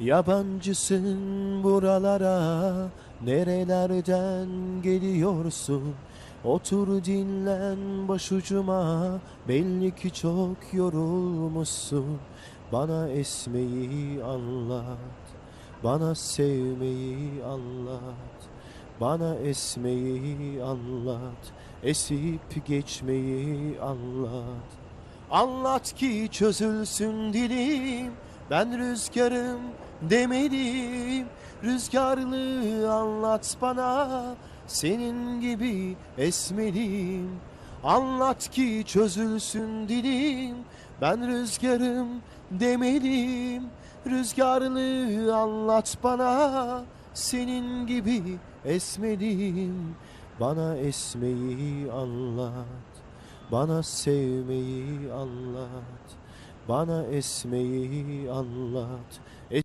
Yabancısın buralara Nerelerden geliyorsun? Otur dinlen başucuma Belli ki çok yorulmuşsun. Bana esmeyi anlat Bana sevmeyi anlat Bana esmeyi anlat Esip geçmeyi anlat. Anlat ki çözülsün dilim Ben rüzgarım demedim Rüzgarlı anlat bana. Senin gibi esmedim. Anlat ki çözülsün dilim. Ben rüzgarım demedim. Rüzgarlı anlat bana. Senin gibi esmedim. Bana esmeyi anlat. Bana sevmeyi anlat, bana esmeyi anlat,